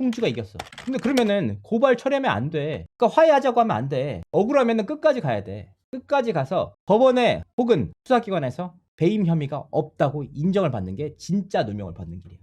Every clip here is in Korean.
홍주가 이겼어. 근데 그러면은 고발 처리하면 안 돼. 그러니까 화해하자고 하면 안 돼. 억울하면은 끝까지 가야 돼. 끝까지 가서 법원에 혹은 수사기관에서 배임 혐의가 없다고 인정을 받는 게 진짜 누명을 받는 길이에요.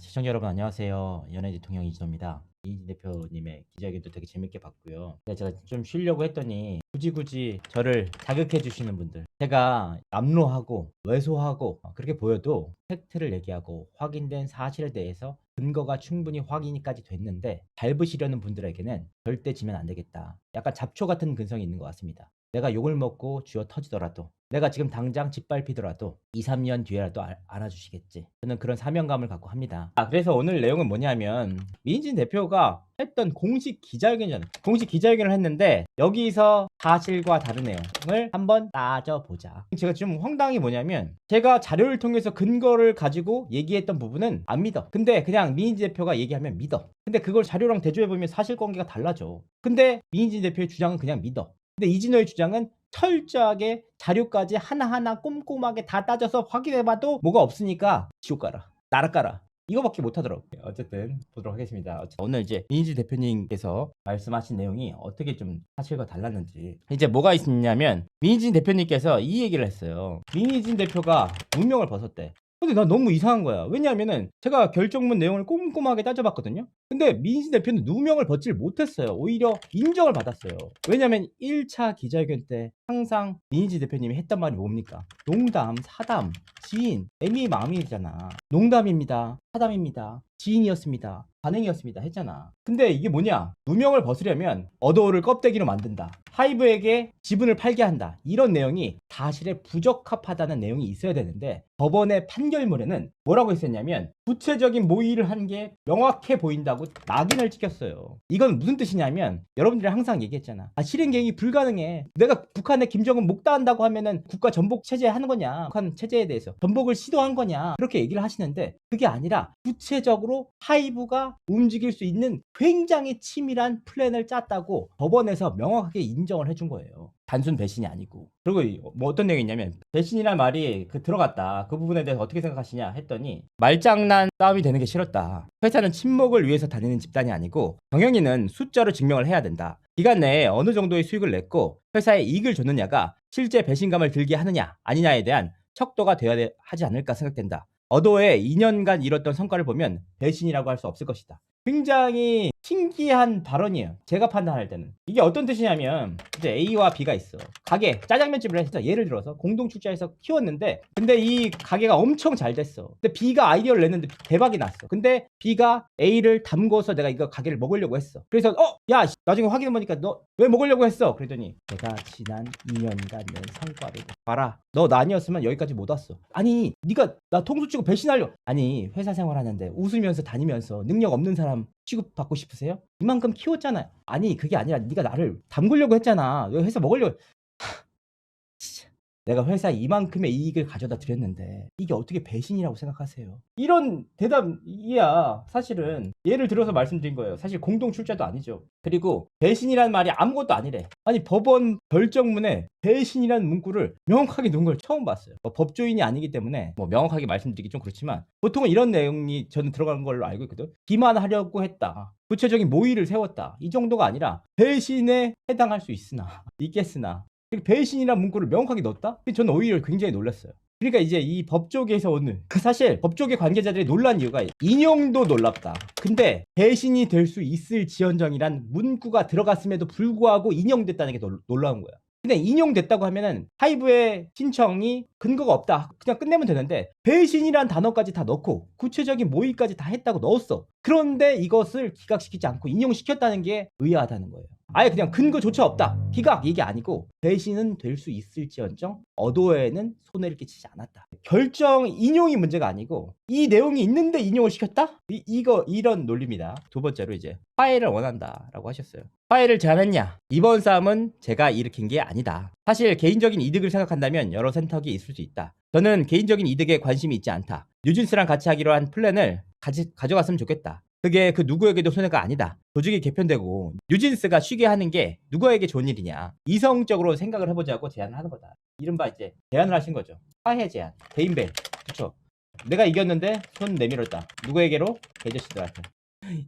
시청자 여러분 안녕하세요. 연예 대통령 이진호입니다. 이인진 대표님의 기자회견도 되게 재밌게 봤고요. 제가 좀 쉬려고 했더니 굳이 굳이 저를 자극해 주시는 분들 제가 압로하고 왜소하고 그렇게 보여도 팩트를 얘기하고 확인된 사실에 대해서 근거가 충분히 확인이까지 됐는데 밟으시려는 분들에게는 절대 지면 안 되겠다. 약간 잡초 같은 근성이 있는 것 같습니다. 내가 욕을 먹고 쥐어 터지더라도 내가 지금 당장 짓밟히더라도 2, 3년 뒤에라도 알- 알아주시겠지. 저는 그런 사명감을 갖고 합니다. 아, 그래서 오늘 내용은 뭐냐면 민진 대표가 했던 공식 기자회견이잖아요. 공식 기자회견을 했는데 여기서 사실과 다른 내용을 한번 따져보자. 제가 지금 황당한 게 뭐냐면 제가 자료를 통해서 근거를 가지고 얘기했던 부분은 안 믿어. 근데 그냥 민진 대표가 얘기하면 믿어. 근데 그걸 자료랑 대조해보면 사실관계가 달라져. 근데 민진 대표의 주장은 그냥 믿어. 근데 이진호의 주장은 철저하게 자료까지 하나하나 꼼꼼하게 다 따져서 확인해봐도 뭐가 없으니까 지옥 가라. 나라 가라. 이거밖에 못하더라고요. 어쨌든 보도록 하겠습니다. 어째- 오늘 이제 민지 대표님께서 말씀하신 내용이 어떻게 좀 사실과 달랐는지 이제 뭐가 있냐면 민진 대표님께서 이 얘기를 했어요. 민진 대표가 무명을 벗었대. 근데 난 너무 이상한 거야. 왜냐하면은 제가 결정문 내용을 꼼꼼하게 따져봤거든요. 근데 민진 대표는 누명을 벗질 못했어요. 오히려 인정을 받았어요. 왜냐하면 1차 기자회견 때 항상 민지 대표님이 했던 말이 뭡니까? 농담, 사담, 지인, 애미 마음이잖아. 농담입니다. 사담입니다. 지인이었습니다. 반응이었습니다. 했잖아. 근데 이게 뭐냐? 누명을 벗으려면 어도를 껍데기로 만든다. 하이브에게 지분을 팔게 한다. 이런 내용이 사실에 부적합하다는 내용이 있어야 되는데 법원의 판결문에는 뭐라고 했었냐면 구체적인 모의를 한 게 명확해 보인다고 낙인을 찍혔어요. 이건 무슨 뜻이냐면 여러분들이 항상 얘기했잖아. 아, 실행 계획이 불가능해. 내가 북한에 김정은 목다한다고 하면은 국가 전복 체제 하는 거냐? 북한 체제에 대해서 전복을 시도한 거냐? 그렇게 얘기를 하시는데 그게 아니라 구체적으로 하이브가 움직일 수 있는 굉장히 치밀한 플랜을 짰다고 법원에서 명확하게 인정을 해준 거예요. 단순 배신이 아니고. 그리고 이- 뭐 어떤 내용이 있냐면 배신이란 말이 그 들어갔다. 그 부분에 대해서 어떻게 생각하시냐 했더니 말장난 싸움이 되는 게 싫었다. 회사는 친목을 위해서 다니는 집단이 아니고 경영인은 숫자로 증명을 해야 된다. 기간 내에 어느 정도의 수익을 냈고 회사에 이익을 줬느냐가 실제 배신감을 들게 하느냐 아니냐에 대한 척도가 되어야 돼- 하지 않을까 생각된다. 어도에 2년간 이뤘던 성과를 보면 배신이라고 할 수 없을 것이다. 굉장히 신기한 발언이에요. 제가 판단할 때는. 이게 어떤 뜻이냐면 이제 A와 B가 있어. 가게 짜장면집을 했어. 예를 들어서 공동 출자해서 키웠는데 근데 이 가게가 엄청 잘 됐어. 근데 B가 아이디어를 냈는데 대박이 났어. 근데 B가 A를 담궈서 내가 이거 가게를 먹으려고 했어. 그래서 어, 야, 씨, 나중에 확인해 보니까 너 왜 먹으려고 했어? 그랬더니 내가 지난 2년간 낸 성과를 봐라. 너 나 아니었으면 여기까지 못 왔어. 아니, 네가 나 통수 치고 배신하려. 아니, 회사 생활하는데 웃으면서 다니면서 능력 없는 사람 취급받고 싶으세요? 이만큼 키웠잖아요. 아니, 그게 아니라 네가 나를 담그려고 했잖아. 너 회사 먹으려고. 하. 내가 회사에 이만큼의 이익을 가져다 드렸는데 이게 어떻게 배신이라고 생각하세요? 이런 대답이야 사실은 예를 들어서 말씀드린 거예요. 사실 공동 출자도 아니죠. 그리고 배신이라는 말이 아무것도 아니래. 아니 법원 결정문에 배신이라는 문구를 명확하게 놓은 걸 처음 봤어요. 뭐 법조인이 아니기 때문에 뭐 명확하게 말씀드리기 좀 그렇지만 보통은 이런 내용이 저는 들어가는 걸로 알고 있거든. 기만하려고 했다. 구체적인 모의를 세웠다. 이 정도가 아니라 배신에 해당할 수 있으나 있겠으나 배신이라는 문구를 명확하게 넣었다? 저는 오히려 굉장히 놀랐어요. 그러니까 이제 이 법조계에서 오는 그 사실 법조계 관계자들이 놀란 이유가 인용도 놀랍다. 근데 배신이 될 수 있을 지연정이란 문구가 들어갔음에도 불구하고 인용됐다는 게 놀- 놀라운 거야. 근데 인용됐다고 하면은 하이브의 신청이 근거가 없다. 그냥 끝내면 되는데 배신이란 단어까지 다 넣고 구체적인 모의까지 다 했다고 넣었어. 그런데 이것을 기각시키지 않고 인용시켰다는 게 의아하다는 거예요. 아예 그냥 근거조차 없다. 기각 이게 아니고 배신은 될 수 있을지언정 어도에는 손해를 끼치지 않았다. 결정 인용이 문제가 아니고 이 내용이 있는데 인용을 시켰다? 이, 이거 이런 논리입니다. 두 번째로 이제 화해를 원한다 라고 하셨어요. 화해를 제안했냐? 이번 싸움은 제가 일으킨 게 아니다. 사실 개인적인 이득을 생각한다면 여러 선택이 있을 수 있다. 저는 개인적인 이득에 관심이 있지 않다. 뉴진스랑 같이 하기로 한 플랜을 가지, 가져갔으면 좋겠다. 그게 그 누구에게도 손해가 아니다. 조직이 개편되고 뉴진스가 쉬게 하는 게 누구에게 좋은 일이냐. 이성적으로 생각을 해보자고 제안을 하는 거다. 이른바 이제 제안을 하신 거죠. 화해 제안, 대인배. 그쵸? 내가 이겼는데 손 내밀었다. 누구에게로? 개저씨들한테.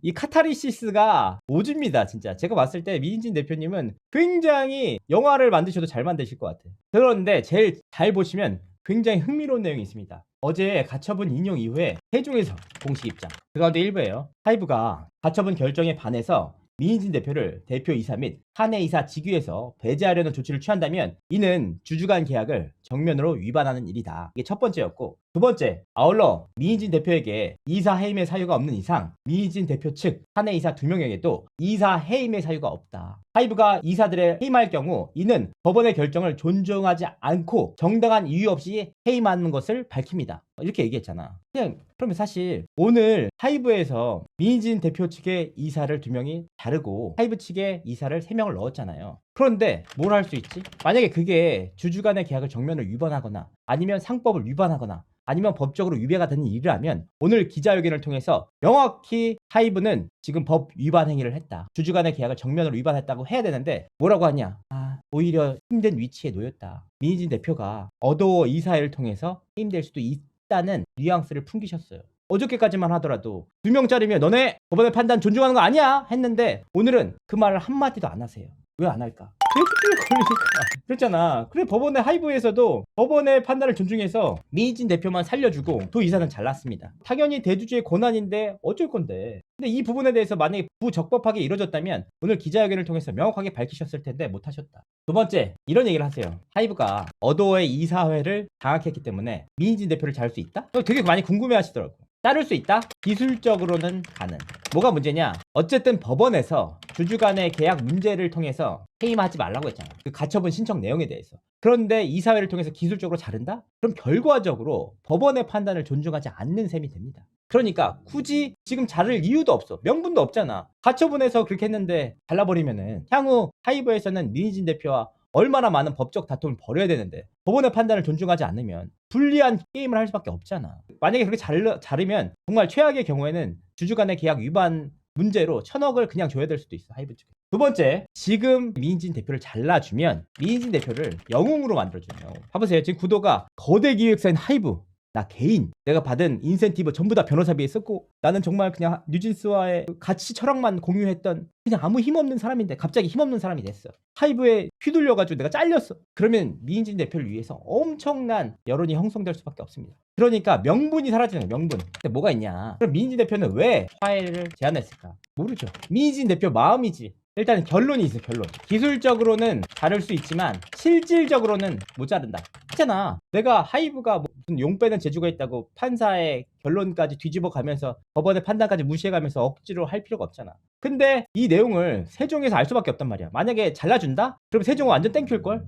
이 카타르시스가 오집니다, 진짜. 제가 봤을 때 미인진 대표님은 굉장히 영화를 만드셔도 잘 만드실 것 같아요. 그런데 제일 잘 보시면 굉장히 흥미로운 내용이 있습니다. 어제 가처분 인용 이후에 세종에서 공식 입장. 그 가운데 일부예요. 하이브가 가처분 결정에 반해서 미인진 대표를 대표이사 및 사내이사 직위에서 배제하려는 조치를 취한다면 이는 주주간 계약을 정면으로 위반하는 일이다. 이게 첫 번째였고 두 번째 아울러 미인진 대표에게 이사 해임의 사유가 없는 이상 미인진 대표 측 사내 이사 두 명에게도 이사 해임의 사유가 없다. 하이브가 이사들의 해임할 경우 이는 법원의 결정을 존중하지 않고 정당한 이유 없이 해임하는 것을 밝힙니다. 이렇게 얘기했잖아. 그냥 그러면 사실 오늘 하이브에서 미인진 대표 측의 이사를 두 명이 다르고 하이브 측의 이사를 세 명을 넣었잖아요. 그런데 뭘 할 수 있지? 만약에 그게 주주 간의 계약을 정면으로 위반하거나 아니면 상법을 위반하거나 아니면 법적으로 위배가 되는 일이라면 오늘 기자회견을 통해서 명확히 하이브는 지금 법 위반 행위를 했다. 주주 간의 계약을 정면으로 위반했다고 해야 되는데 뭐라고 하냐? 아, 오히려 힘든 위치에 놓였다. 민희진 대표가 어도어 이사회를 통해서 힘될 수도 있다는 뉘앙스를 풍기셨어요. 어저께까지만 하더라도 두 명짜리면 너네 법원의 판단 존중하는 거 아니야 했는데 오늘은 그 말을 한마디도 안 하세요. 왜 안 할까? 일주일 걸리니까. 그랬잖아. 그래 법원의 하이브에서도 법원의 판단을 존중해서 미희진 대표만 살려주고 도 이사는 잘났습니다. 당연히 대주주의 권한인데 어쩔 건데. 근데 이 부분에 대해서 만약에 부적법하게 이뤄졌다면 오늘 기자회견을 통해서 명확하게 밝히셨을 텐데 못하셨다. 두 번째 이런 얘기를 하세요. 하이브가 어도어의 이사회를 장악했기 때문에 미희진 대표를 자를 수 있다? 어, 되게 많이 궁금해하시더라고. 자를 수 있다? 기술적으로는 가능. 뭐가 문제냐? 어쨌든 법원에서 주주 간의 계약 문제를 통해서 해임하지 말라고 했잖아. 그 가처분 신청 내용에 대해서. 그런데 이사회를 통해서 기술적으로 자른다? 그럼 결과적으로 법원의 판단을 존중하지 않는 셈이 됩니다. 그러니까 굳이 지금 자를 이유도 없어. 명분도 없잖아. 가처분에서 그렇게 했는데 잘라버리면은 향후 하이브에서는 민희진 대표와 얼마나 많은 법적 다툼을 벌여야 되는데 법원의 판단을 존중하지 않으면 불리한 게임을 할 수밖에 없잖아. 만약에 그렇게 잘, 자르면 정말 최악의 경우에는 주주 간의 계약 위반 문제로 천억을 그냥 줘야 될 수도 있어 하이브 측에. 두 번째, 지금 미인진 대표를 잘라주면 미인진 대표를 영웅으로 만들어주면 봐보세요. 지금 구도가 거대 기획사인 하이브 나 개인 내가 받은 인센티브 전부 다 변호사비에 썼고 나는 정말 그냥 뉴진스와의 그 가치 철학만 공유했던 그냥 아무 힘없는 사람인데 갑자기 힘없는 사람이 됐어. 하이브에 휘둘려가지고 내가 잘렸어. 그러면 미인진 대표를 위해서 엄청난 여론이 형성될 수밖에 없습니다. 그러니까 명분이 사라지는 거야 명분. 근데 뭐가 있냐? 그럼 미인진 대표는 왜 화해를 제안했을까? 모르죠. 미인진 대표 마음이지 일단 결론이 있어 결론. 기술적으로는 자를 수 있지만 실질적으로는 못 자른다. 했잖아. 내가 하이브가 뭐 무슨 용 빼는 재주가 있다고 판사의 결론까지 뒤집어 가면서 법원의 판단까지 무시해 가면서 억지로 할 필요가 없잖아. 근데 이 내용을 세종에서 알 수밖에 없단 말이야. 만약에 잘라준다? 그럼 세종은 완전 땡큐일걸?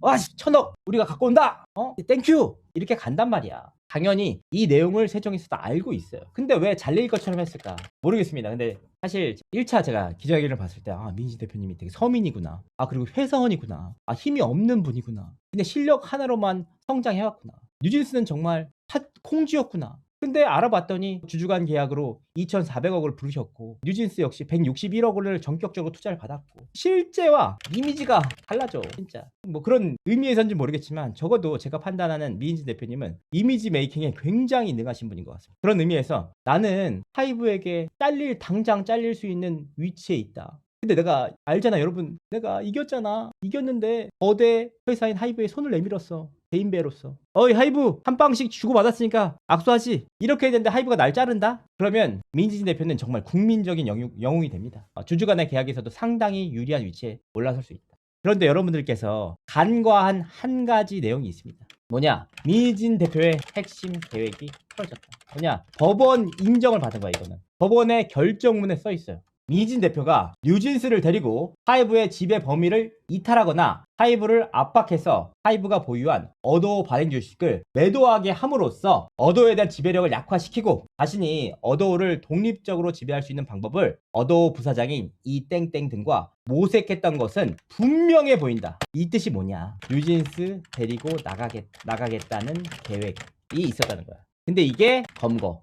와 천억 우리가 갖고 온다! 어? 땡큐! 이렇게 간단 말이야 당연히 이 내용을 세종에서도 알고 있어요. 근데 왜 잘릴 것처럼 했을까? 모르겠습니다. 근데 사실 1차 제가 기자회견을 봤을 때 아 민지 대표님이 되게 서민이구나. 아 그리고 회사원이구나. 아 힘이 없는 분이구나. 근데 실력 하나로만 성장해 왔구나. 뉴진스는 정말 팥 콩쥐였구나 근데 알아봤더니 주주간 계약으로 2,400억을 부르셨고 뉴진스 역시 161억 원을 전격적으로 투자를 받았고 실제와 이미지가 달라져 진짜. 뭐 그런 의미에선지 모르겠지만 적어도 제가 판단하는 미인진 대표님은 이미지 메이킹에 굉장히 능하신 분인 것 같습니다. 그런 의미에서 나는 하이브에게 잘릴 당장 잘릴 수 있는 위치에 있다. 근데 내가 알잖아 여러분. 내가 이겼잖아. 이겼는데 거대 회사인 하이브에 손을 내밀었어 대인배로서. 어이 하이브 한 방씩 주고받았으니까 악수하지. 이렇게 했는데 하이브가 날 자른다? 그러면 민진 대표는 정말 국민적인 영웅, 영웅이 됩니다. 어, 주주 간의 계약에서도 상당히 유리한 위치에 올라설 수 있다. 그런데 여러분들께서 간과한 한 가지 내용이 있습니다. 뭐냐? 민진 대표의 핵심 계획이 풀어졌다. 뭐냐? 법원 인정을 받은 거야 이거는. 법원의 결정문에 써 있어요 미진 대표가 뉴진스를 데리고 하이브의 지배 범위를 이탈하거나 하이브를 압박해서 하이브가 보유한 어도어 발행 주식을 매도하게 함으로써 어도어에 대한 지배력을 약화시키고 자신이 어도어를 독립적으로 지배할 수 있는 방법을 어도어 부사장인 이 땡땡 등과 모색했던 것은 분명해 보인다. 이 뜻이 뭐냐? 뉴진스 데리고 나가겠, 나가겠다는 계획이 있었다는 거야. 근데 이게 검거.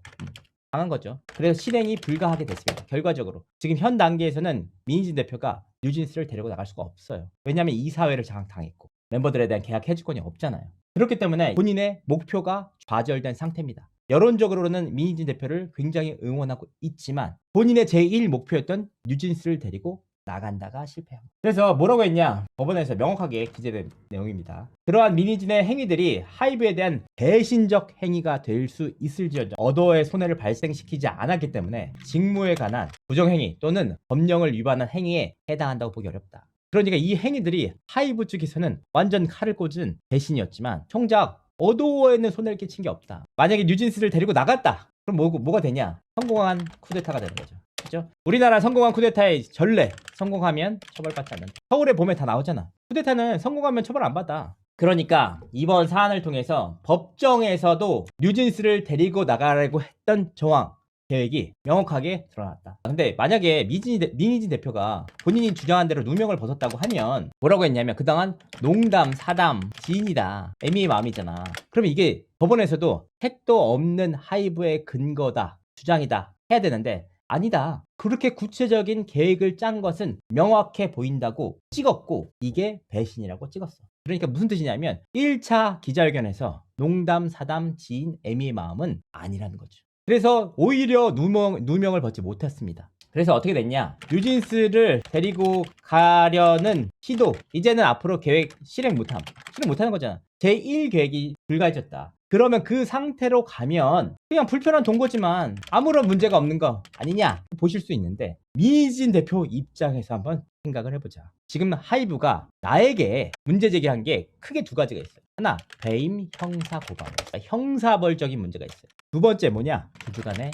당한 거죠. 그래서 실행이 불가하게 됐습니다. 결과적으로 지금 현 단계에서는 민희진 대표가 뉴진스를 데리고 나갈 수가 없어요. 왜냐하면 이사회를 장악당했고 멤버들에 대한 계약 해지권이 없잖아요. 그렇기 때문에 본인의 목표가 좌절된 상태입니다. 여론적으로는 민희진 대표를 굉장히 응원하고 있지만 본인의 제1 목표였던 뉴진스를 데리고 나간다가 실패합니다. 그래서 뭐라고 했냐? 법원에서 명확하게 기재된 내용입니다. 그러한 민희진의 행위들이 하이브에 대한 배신적 행위가 될 수 있을지언정 어도의 손해를 발생시키지 않았기 때문에 직무에 관한 부정행위 또는 법령을 위반한 행위에 해당한다고 보기 어렵다. 그러니까 이 행위들이 하이브 측에서는 완전 칼을 꽂은 배신이었지만 정작 어도어에는 손해를 끼친 게 없다. 만약에 뉴진스를 데리고 나갔다. 그럼 뭐, 뭐가 되냐? 성공한 쿠데타가 되는 거죠. 우리나라 성공한 쿠데타의 전례 성공하면 처벌받지 않는다. 서울의 봄에 다 나오잖아. 쿠데타는 성공하면 처벌 안 받아. 그러니까 이번 사안을 통해서 법정에서도 뉴진스를 데리고 나가려고 했던 정황 계획이 명확하게 드러났다. 근데 만약에 미진이 대- 민희진 대표가 본인이 주장한 대로 누명을 벗었다고 하면 뭐라고 했냐면 그동안 농담, 사담, 지인이다. 애미의 마음이잖아. 그러면 이게 법원에서도 택도 없는 하이브의 근거다. 주장이다. 해야 되는데 아니다. 그렇게 구체적인 계획을 짠 것은 명확해 보인다고 찍었고 이게 배신이라고 찍었어. 그러니까 무슨 뜻이냐면 1차 기자회견에서 농담, 사담, 지인, 애미의 마음은 아니라는 거죠. 그래서 오히려 누명, 누명을 벗지 못했습니다. 그래서 어떻게 됐냐? 뉴진스를 데리고 가려는 시도 이제는 앞으로 계획 실행 못함 실행 못하는 거잖아 제1 계획이 불가해졌다 그러면 그 상태로 가면 그냥 불편한 동거지만 아무런 문제가 없는 거 아니냐 보실 수 있는데 미진 대표 입장에서 한번 생각을 해보자 지금 하이브가 나에게 문제 제기한 게 크게 두 가지가 있어요 하나 배임 형사 고발 그러니까 형사벌적인 문제가 있어요 두 번째 뭐냐 두 주간의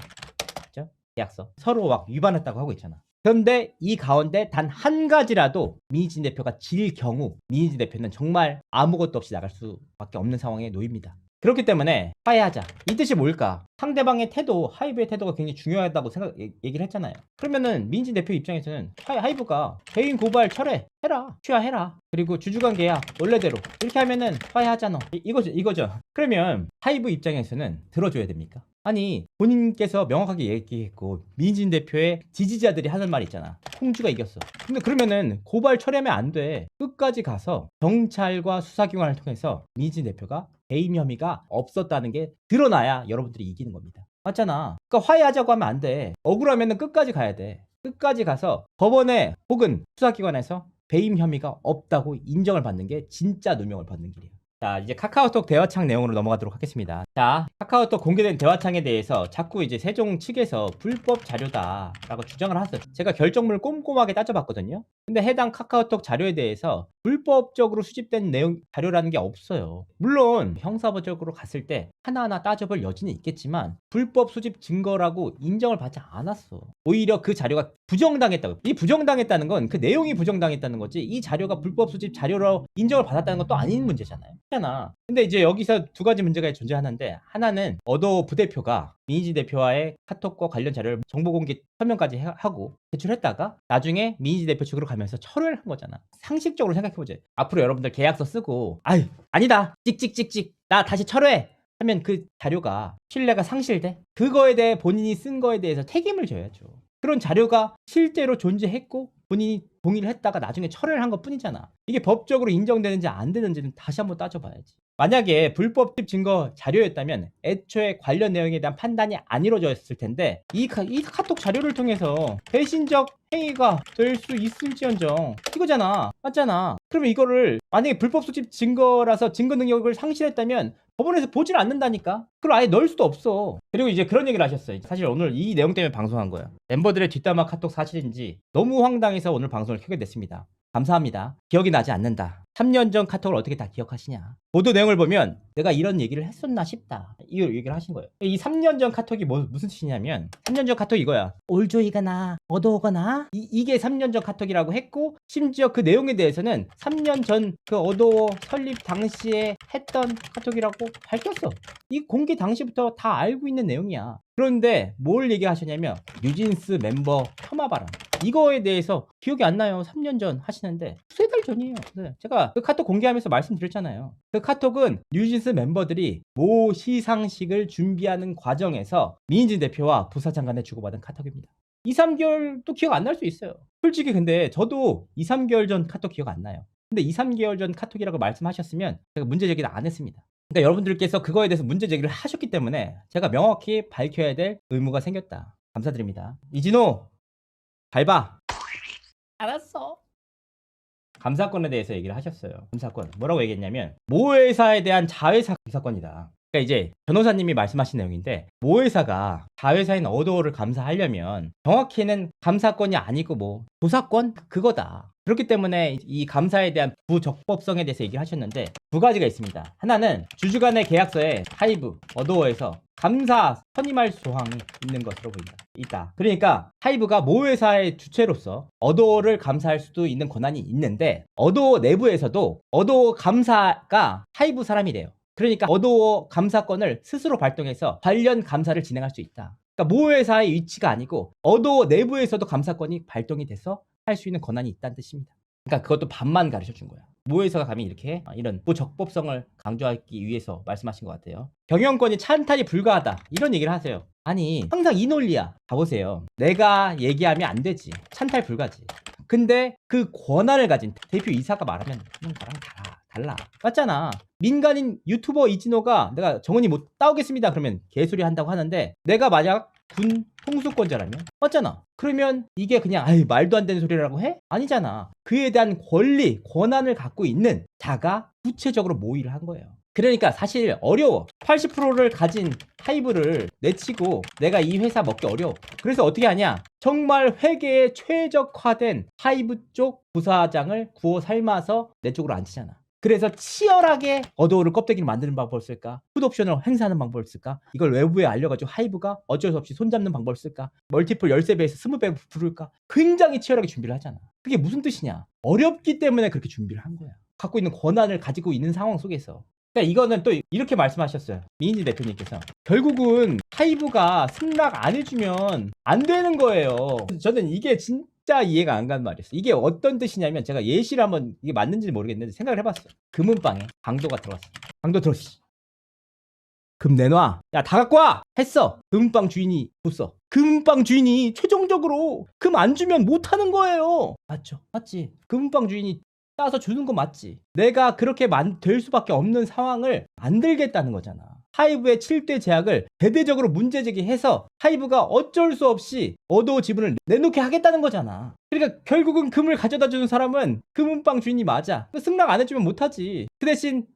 그죠? 계약서 서로 막 위반했다고 하고 있잖아. 그런데 이 가운데 단 한 가지라도 민희진 대표가 질 경우 민희진 대표는 정말 아무것도 없이 나갈 수밖에 없는 상황에 놓입니다. 그렇기 때문에 화해하자. 이 뜻이 뭘까? 상대방의 태도, 하이브의 태도가 굉장히 중요하다고 생각 얘- 얘기를 했잖아요. 그러면은 민진 대표 입장에서는 하이, 하이 브가 개인 고발 철회 해라, 취하해라. 그리고 주주관 계약 원래대로 이렇게 하면은 화해하잖아. 이, 이거죠, 이거죠. 그러면 하이브 입장에서는 들어줘야 됩니까? 아니 본인께서 명확하게 얘기했고 민진 대표의 지지자들이 하는 말 있잖아. 홍주가 이겼어. 근데 그러면은 고발 철회하면 안 돼. 끝까지 가서 경찰과 수사기관을 통해서 민진 대표가 배임 혐의가 없었다는 게 드러나야 여러분들이 이기는 겁니다. 맞잖아. 그러니까 화해하자고 하면 안 돼. 억울하면은 끝까지 가야 돼. 끝까지 가서 법원에 혹은 수사기관에서 배임 혐의가 없다고 인정을 받는 게 진짜 누명을 받는 길이에요. 자, 이제 카카오톡 대화창 내용으로 넘어가도록 하겠습니다. 자, 카카오톡 공개된 대화창에 대해서 자꾸 이제 세종 측에서 불법 자료다라고 주장을 하셨어요. 제가 결정문을 꼼꼼하게 따져봤거든요. 근데 해당 카카오톡 자료에 대해서 불법적으로 수집된 내용 자료라는 게 없어요. 물론 형사법적으로 갔을 때 하나하나 따져볼 여지는 있겠지만 불법 수집 증거라고 인정을 받지 않았어. 오히려 그 자료가 부정당했다고. 이 부정당했다는 건 그 내용이 부정당했다는 거지. 이 자료가 불법 수집 자료로 인정을 받았다는 건 또 아닌 문제잖아요. 잖아. 근데 이제 여기서 두 가지 문제가 존재하는데 하나는 어도 부대표가 민희지 대표와의 카톡과 관련 자료를 정보 공개 서명까지 해- 하고 제출했다가 나중에 민희지 대표 측으로 가면서 철회를 한 거잖아. 상식적으로 생각 해보자. 앞으로 여러분들 계약서 쓰고 아유 아니다 찍찍찍찍 나 다시 철회 하면 그 자료가 신뢰가 상실돼? 그거에 대해 본인이 쓴 거에 대해서 책임을 져야죠. 그런 자료가 실제로 존재했고 본인이 동의를 했다가 나중에 철회를 한 것 뿐이잖아. 이게 법적으로 인정되는지 안 되는지는 다시 한번 따져봐야지. 만약에 불법 수집 증거 자료였다면 애초에 관련 내용에 대한 판단이 안 이루어졌을 텐데 이, 카, 이 카톡 자료를 통해서 배신적 행위가 될 수 있을지언정 이거잖아. 맞잖아. 그러면 이거를 만약에 불법 수집 증거라서 증거 능력을 상실했다면 법원에서 보질 않는다니까? 그걸 아예 넣을 수도 없어. 그리고 이제 그런 얘기를 하셨어요. 사실 오늘 이 내용 때문에 방송한 거야 멤버들의 뒷담화 카톡 사실인지 너무 황당해서 오늘 방송을 켜게 됐습니다. 감사합니다. 기억이 나지 않는다. 3년 전 카톡을 어떻게 다 기억하시냐. 보도 내용을 보면 내가 이런 얘기를 했었나 싶다. 이 얘기를 하신 거예요. 이 3년 전 카톡이 뭐, 무슨 뜻이냐면 3년 전 카톡 이거야. 올조이가 나, 어도어거나 이, 이게 3년 전 카톡이라고 했고 심지어 그 내용에 대해서는 3년 전 그 어도어 설립 당시에 했던 카톡이라고 밝혔어. 이 공개 당시부터 다 알고 있는 내용이야. 그런데 뭘 얘기하셨냐면 뉴진스 멤버 발언. 이거에 대해서 기억이 안 나요. 3년 전 하시는데 두세 달 전이에요. 네. 제가 그 카톡 공개하면서 말씀드렸잖아요. 그 카톡은 뉴진스 멤버들이 모 시상식을 준비하는 과정에서 민진 대표와 부사장 간에 주고받은 카톡입니다. 2, 3개월도 기억 안 날 수 있어요. 솔직히 근데 저도 2, 3개월 전 카톡 기억 안 나요. 근데 2, 3개월 전 카톡이라고 말씀하셨으면 제가 문제 제기를 안 했습니다. 그러니까 여러분들께서 그거에 대해서 문제 제기를 하셨기 때문에 제가 명확히 밝혀야 될 의무가 생겼다. 감사드립니다. 이진호 밟아. 알았어. 감사건에 대해서 얘기를 하셨어요. 감사건 뭐라고 얘기했냐면 모 회사에 대한 자회사 감사건이다. 그러니까 이제 변호사님이 말씀하신 내용인데 모 회사가 자회사인 어도어를 감사하려면 정확히는 감사건이 아니고 뭐 조사건 그거다. 그렇기 때문에 이 감사에 대한 부적법성에 대해서 얘기를 하셨는데 두 가지가 있습니다. 하나는 주주간의 계약서에 하이브 어도어에서 감사 선임할 조항이 있는 것으로 보인다. 있다. 그러니까 하이브가 모 회사의 주체로서 어도어를 감사할 수도 있는 권한이 있는데 어도어 내부에서도 어도어 감사가 하이브 사람이래요. 그러니까 어도어 감사권을 스스로 발동해서 관련 감사를 진행할 수 있다. 그러니까 모 회사의 위치가 아니고 어도어 내부에서도 감사권이 발동이 돼서 할 수 있는 권한이 있다는 뜻입니다. 그러니까 그것도 반만 가르쳐 준 거야. 모 회사가 감히 이렇게 이런 부적법성을 강조하기 위해서 말씀하신 것 같아요. 경영권이 찬탈이 불가하다 이런 얘기를 하세요. 아니 항상 이 논리야. 가보세요. 내가 얘기하면 안 되지. 찬탈 불가지. 근데 그 권한을 가진 대표 이사가 말하면 그건 나랑 달라. 달라. 맞잖아. 민간인 유튜버 이진호가 내가 정원이 못 따오겠습니다. 그러면 개소리 한다고 하는데 내가 만약 군 통수권자라면 맞잖아. 그러면 이게 그냥 아이 말도 안 되는 소리라고 해? 아니잖아. 그에 대한 권리, 권한을 갖고 있는 자가 구체적으로 모의를 한 거예요. 그러니까 사실 어려워. 80%를 가진 하이브를 내치고 내가 이 회사 먹기 어려워. 그래서 어떻게 하냐? 정말 회계에 최적화된 하이브 쪽 부사장을 구워 삶아서 내 쪽으로 앉히잖아. 그래서 치열하게 어도어를 껍데기를 만드는 방법을 쓸까? 풋옵션을 행사하는 방법을 쓸까? 이걸 외부에 알려가지고 하이브가 어쩔 수 없이 손잡는 방법을 쓸까? 멀티플 13배에서 20배 부를까? 굉장히 치열하게 준비를 하잖아. 그게 무슨 뜻이냐? 어렵기 때문에 그렇게 준비를 한 거야. 갖고 있는 권한을 가지고 있는 상황 속에서. 그러니까 이거는 또 이렇게 말씀하셨어요. 민지 대표님께서. 결국은 하이브가 승낙 안 해주면 안 되는 거예요. 저는 이게 진 짜 이해가 안 가는 말이었어요. 이게 어떤 뜻이냐면 제가 예시를 한번 이게 맞는지 모르겠는데 생각을 해봤어요. 금은방에 강도가 들어왔어. 강도 들어왔어. 금 내놔. 야, 다 갖고 와! 했어. 금빵 주인이 줬어. 금빵 주인이 최종적으로 금 안 주면 못 하는 거예요. 맞죠? 맞지? 금빵 주인이 따서 주는 거 맞지? 내가 그렇게 만, 될 수밖에 없는 상황을 만들겠다는 거잖아. 하이브의 7대 제약을 대대적으로 문제 제기해서 하이브가 어쩔 수 없이 어도 지분을 내놓게 하겠다는 거잖아. 그러니까 결국은 금을 가져다 주는 사람은 금은빵 주인이 맞아. 승낙 안 해주면 못하지. 그 대신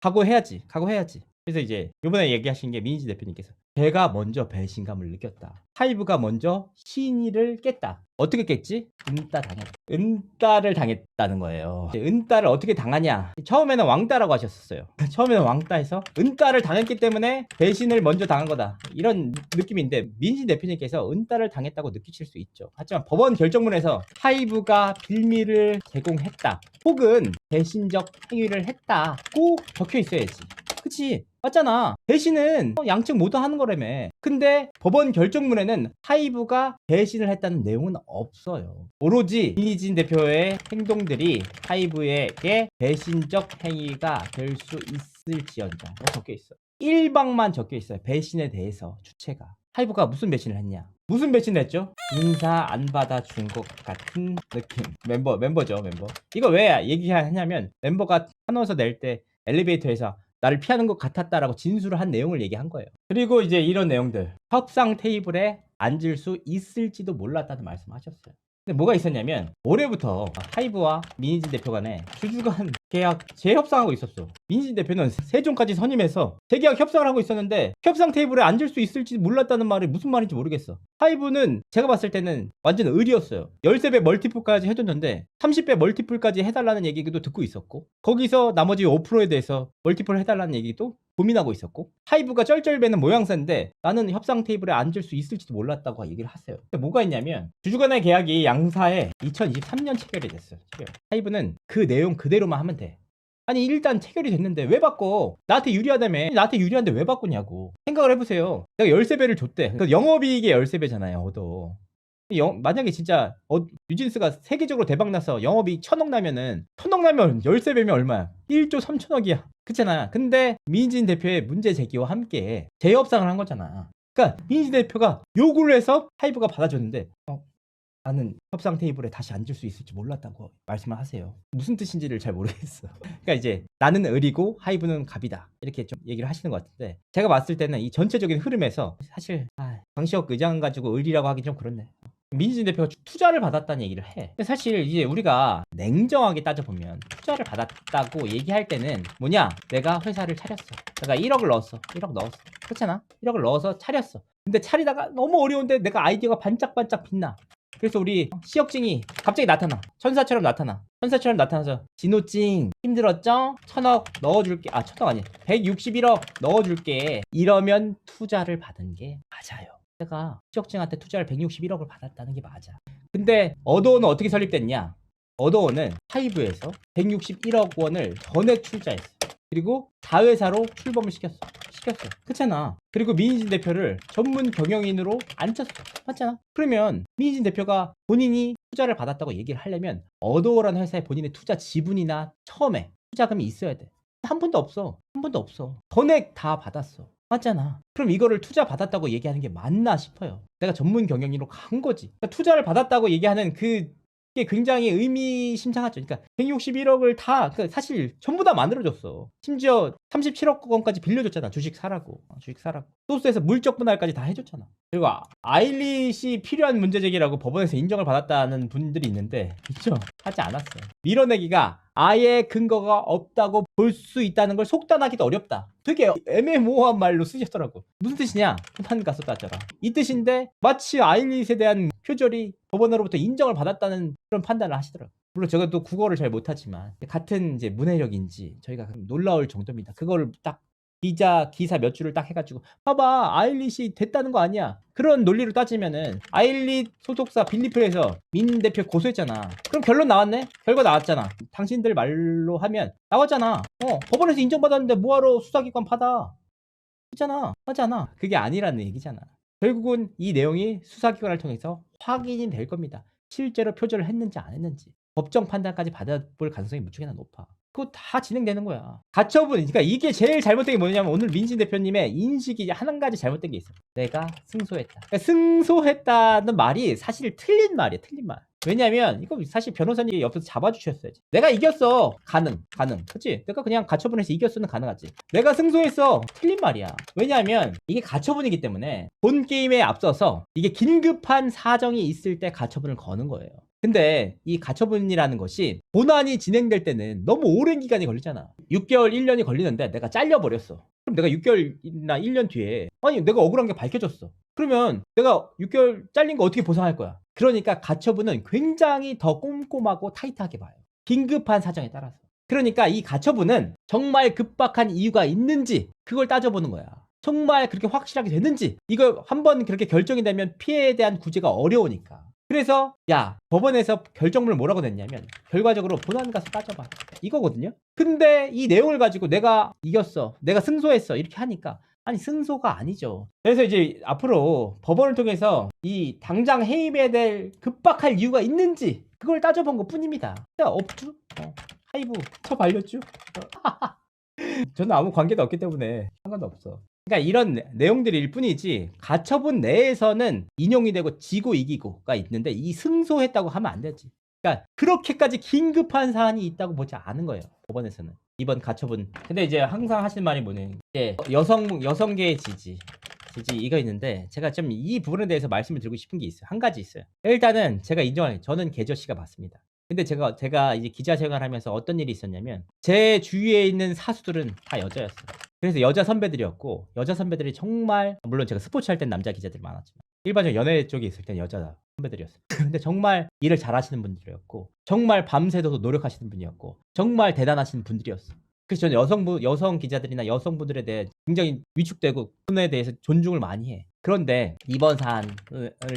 각오해야지. 각오해야지. 그래서 이제 이번에 얘기하신 게 민지 대표님께서 제가 먼저 배신감을 느꼈다. 하이브가 먼저 신의를 깼다. 어떻게 깼지? 은따 당했다. 은따를 당했다는 거예요. 은따를 어떻게 당하냐? 처음에는 왕따라고 하셨었어요. 처음에는 왕따해서 은따를 당했기 때문에 배신을 먼저 당한 거다. 이런 느낌인데 민지 대표님께서 은따를 당했다고 느끼실 수 있죠. 하지만 법원 결정문에서 하이브가 빌미를 제공했다. 혹은 배신적 행위를 했다. 꼭 적혀 있어야지. 그치? 맞잖아. 배신은 양측 모두 하는 거라며. 근데 법원 결정문에는 하이브가 배신을 했다는 내용은 없어요. 오로지 이진 대표의 행동들이 하이브에게 배신적 행위가 될 수 있을지언정 적혀 있어. 1방만 적혀 있어요. 배신에 대해서 주체가. 하이브가 무슨 배신을 했냐? 무슨 배신을 했죠? 인사 안 받아준 것 같은 느낌. 멤버, 멤버죠, 멤버. 이거 왜 얘기하냐면 멤버가 한원서 낼 때 엘리베이터에서 나를 피하는 것 같았다라고 진술을 한 내용을 얘기한 거예요. 그리고 이제 이런 내용들. 협상 테이블에 앉을 수 있을지도 몰랐다는 말씀하셨어요. 근데 뭐가 있었냐면 올해부터 하이브와 민희진 대표 간에 주주간 계약 재협상하고 있었어. 민희진 대표는 세종까지 선임해서 재계약 협상을 하고 있었는데 협상 테이블에 앉을 수 있을지 몰랐다는 말이 무슨 말인지 모르겠어. 하이브는 제가 봤을 때는 완전 의리였어요. 13배 멀티플까지 해줬는데 30배 멀티플까지 해달라는 얘기도 듣고 있었고 거기서 나머지 5%에 대해서 멀티플 해달라는 얘기도 고민하고 있었고 하이브가 쩔쩔매는 모양새인데 나는 협상 테이블에 앉을 수 있을지도 몰랐다고 얘기를 하세요. 뭐가 있냐면 주주간의 계약이 양사에 2023년 체결이 됐어요. 체결. 하이브는 그 내용 그대로만 하면 돼. 아니 일단 체결이 됐는데 왜 바꿔? 나한테 유리하다며 나한테 유리한데 왜 바꾸냐고 생각을 해보세요 내가 13배를 줬대 그러니까 영업이익의 13배잖아요 얻어 영- 만약에 진짜 어, 뉴진스가 세계적으로 대박 나서 영업이 천억 나면은 천억 나면 열세 배면 얼마야? 1조 3천억이야. 그렇잖아. 근데 민진 대표의 문제 제기와 함께 재협상을 한 거잖아. 그러니까 민진 대표가 요구를 해서 하이브가 받아줬는데 어, 나는 협상 테이블에 다시 앉을 수 있을지 몰랐다고 말씀을 하세요. 무슨 뜻인지를 잘 모르겠어. 그러니까 이제 나는 을이고 하이브는 갑이다. 이렇게 좀 얘기를 하시는 것 같은데 제가 봤을 때는 이 전체적인 흐름에서 사실 아, 강시혁 의장 가지고 을이라고 하긴 좀 그렇네. 민진 대표가 투자를 받았다는 얘기를 해. 근데 사실 이제 우리가 냉정하게 따져보면 투자를 받았다고 얘기할 때는 뭐냐? 내가 회사를 차렸어. 내가 1억을 넣었어. 1억 넣었어. 그렇잖아? 1억을 넣어서 차렸어. 근데 차리다가 너무 어려운데 내가 아이디어가 반짝반짝 빛나. 그래서 우리 시혁증이 갑자기 나타나. 천사처럼 나타나. 천사처럼 나타나서 진호찡 힘들었죠? 천억 넣어줄게. 아 천억 아니 161억 넣어줄게. 이러면 투자를 받은 게 맞아요. 내가 시혁증한테 투자를 161억을 받았다는 게 맞아. 근데 어도어는 어떻게 설립됐냐? 어도어는 하이브에서 161억 원을 전액 출자했어. 그리고 다회사로 출범을 시켰어. 시켰어. 그렇잖아. 그리고 민희진 대표를 전문 경영인으로 앉혔어. 맞잖아. 그러면 민희진 대표가 본인이 투자를 받았다고 얘기를 하려면 어도어라는 회사에 본인의 투자 지분이나 처음에 투자금이 있어야 돼. 한 번도 없어. 한 번도 없어. 전액 다 받았어. 맞잖아. 그럼 이거를 투자 받았다고 얘기하는 게 맞나 싶어요. 내가 전문 경영인으로 간 거지. 그러니까 투자를 받았다고 얘기하는 그 게 굉장히 의미심장하죠. 그러니까 161억을 다 그러니까 사실 전부 다 만들어줬어. 심지어 37억 원까지 빌려줬잖아. 주식 사라고. 어, 주식 사라고. 소스에서 물적 분할까지 다 해줬잖아. 그리고 아- 아일릿이 필요한 문제 제기라고 법원에서 인정을 받았다는 분들이 있는데 있죠. 하지 않았어요. 밀어내기가 아예 근거가 없다고 볼 수 있다는 걸 속단하기도 어렵다. 되게 애매모호한 말로 쓰셨더라고. 무슨 뜻이냐? 판 가서 따져라. 이 뜻인데 마치 아일릿에 대한 표절이 법원으로부터 인정을 받았다는 그런 판단을 하시더라고요. 물론 제가 또 국어를 잘 못하지만 같은 이제 문해력인지 저희가 놀라울 정도입니다. 그거를 딱 기자 기사 몇 줄을 딱 해가지고 봐봐 아일릿이 됐다는 거 아니야. 그런 논리로 따지면은 아일릿 소속사 빌리프에서 민 대표 고소했잖아. 그럼 결론 나왔네? 결과 나왔잖아. 당신들 말로 하면. 나왔잖아. 어 법원에서 인정받았는데 뭐하러 수사기관 받아? 그잖아. 하잖아. 그게 아니라는 얘기잖아. 결국은 이 내용이 수사기관을 통해서 확인이 될 겁니다. 실제로 표절을 했는지 안 했는지. 법정 판단까지 받아볼 가능성이 무척이나 높아 그거 다 진행되는 거야. 가처분, 그러니까 이게 제일 잘못된 게 뭐냐면 오늘 민진 대표님의 인식이 한 가지 잘못된 게 있어. 내가 승소했다. 그러니까 승소했다는 말이 사실 틀린 말이야, 틀린 말. 왜냐면 이거 사실 변호사님이 옆에서 잡아주셨어야지. 내가 이겼어, 가능, 가능, 그렇지? 내가 그냥 가처분해서 이겼으면 가능하지. 내가 승소했어, 틀린 말이야. 왜냐하면 이게 가처분이기 때문에 본 게임에 앞서서 이게 긴급한 사정이 있을 때 가처분을 거는 거예요. 근데 이 가처분이라는 것이 본안이 진행될 때는 너무 오랜 기간이 걸리잖아. 6개월, 1년이 걸리는데 내가 잘려버렸어. 그럼 내가 6개월이나 1년 뒤에 아니 내가 억울한 게 밝혀졌어. 그러면 내가 6개월 잘린 거 어떻게 보상할 거야? 그러니까 가처분은 굉장히 더 꼼꼼하고 타이트하게 봐요. 긴급한 사정에 따라서. 그러니까 이 가처분은 정말 급박한 이유가 있는지 그걸 따져보는 거야. 정말 그렇게 확실하게 됐는지 이거 한번 그렇게 결정이 되면 피해에 대한 구제가 어려우니까. 그래서 야 법원에서 결정문을 뭐라고 냈냐면 결과적으로 본안 가서 따져봐 이거거든요. 근데 이 내용을 가지고 내가 이겼어, 내가 승소했어 이렇게 하니까 아니 승소가 아니죠. 그래서 이제 앞으로 법원을 통해서 이 당장 해임해야 될 급박할 이유가 있는지 그걸 따져본 것 뿐입니다. 없죠. 어, 하이브 저 발렸죠. 저는 아무 관계도 없기 때문에 상관도 없어. 그러니까 이런 내- 내용들일 뿐이지 가처분 내에서는 인용이 되고 지고 이기고가 있는데 이 승소했다고 하면 안 되지. 그러니까 그렇게까지 긴급한 사안이 있다고 보지 않은 거예요. 법원에서는 이번 가처분. 근데 이제 항상 하시는 말이 뭐냐면 이제 여성 여성계의 지지. 지지 이거 있는데 제가 좀 이 부분에 대해서 말씀을 드리고 싶은 게 있어요. 한 가지 있어요. 일단은 제가 인정해요. 저는 계저 씨가 맞습니다. 근데 제가 제가 이제 기자 생활하면서 어떤 일이 있었냐면 제 주위에 있는 사수들은 다 여자였어요. 그래서 여자 선배들이었고 여자 선배들이 정말 물론 제가 스포츠 할 땐 남자 기자들이 많았지만 일반적 연예 쪽에 있을 땐 여자 선배들이었어요. 근데 정말 일을 잘하시는 분들이었고 정말 밤새도록 노력하시는 분이었고 정말 대단하신 분들이었어. 그래서 저는 여성부 여성 기자들이나 여성분들에 대해 굉장히 위축되고 그분에 대해서 존중을 많이 해. 그런데 이번 사안을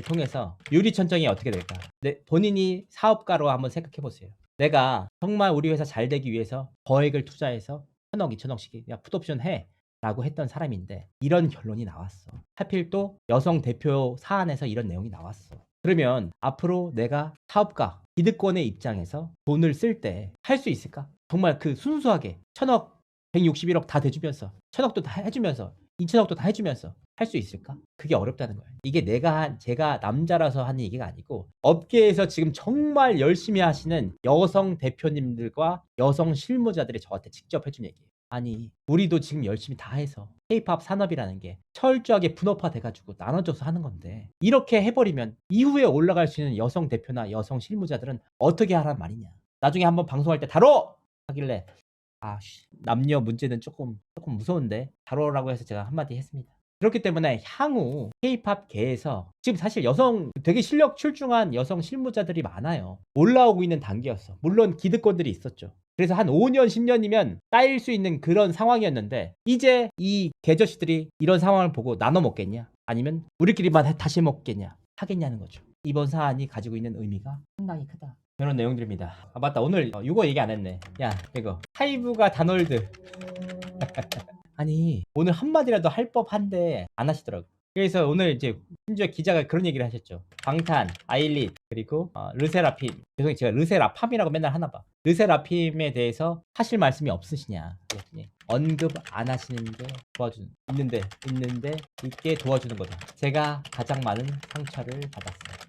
통해서 유리천정이 어떻게 될까? 내 본인이 사업가로 한번 생각해 보세요. 내가 정말 우리 회사 잘 되기 위해서 거액을 투자해서 천억, 이천억씩 야 풋옵션 해. 라고 했던 사람인데 이런 결론이 나왔어. 하필 또 여성 대표 사안에서 이런 내용이 나왔어. 그러면 앞으로 내가 사업가, 기득권의 입장에서 돈을 쓸 때 할 수 있을까? 정말 그 순수하게 천억, 161억 다 대주면서 천억도 다 해주면서 2천억도 다 해주면서 할 수 있을까? 그게 어렵다는 거예요. 이게 내가 한 제가 남자라서 하는 얘기가 아니고 업계에서 지금 정말 열심히 하시는 여성 대표님들과 여성 실무자들이 저한테 직접 해준 얘기예요. 아니 우리도 지금 열심히 다 해서 K-팝 산업이라는 게 철저하게 분업화 돼가지고 나눠져서 하는 건데 이렇게 해버리면 이후에 올라갈 수 있는 여성 대표나 여성 실무자들은 어떻게 하란 말이냐 나중에 한번 방송할 때 다뤄 하길래 아씨 남녀 문제는 조금 조금 무서운데 다뤄라고 해서 제가 한마디 했습니다 그렇기 때문에 향후 K-팝 계에서 지금 사실 여성 되게 실력 출중한 여성 실무자들이 많아요 올라오고 있는 단계였어 물론 기득권들이 있었죠 그래서 한 5년, 10년이면 따일 수 있는 그런 상황이었는데 이제 이 개저씨들이 이런 상황을 보고 나눠 먹겠냐? 아니면 우리끼리만 해- 다시 먹겠냐? 하겠냐는 거죠. 이번 사안이 가지고 있는 의미가 상당히 크다. 그런 내용들입니다. 아 맞다 오늘 어, 이거 얘기 안 했네. 야 이거 하이브가 다놀드. 아니 오늘 한마디라도 할 법한데 안 하시더라고. 그래서 오늘 이제 심지어 기자가 그런 얘기를 하셨죠. 방탄, 아일릿 그리고 어, 르세라핌. 죄송해요 제가 르세라팜이라고 맨날 하나 봐. 르세라핌에 대해서 하실 말씀이 없으시냐 그랬더니 언급 안 하시는 게 도와주는 있는데 있는데 있게 도와주는 거다. 제가 가장 많은 상처를 받았습니다.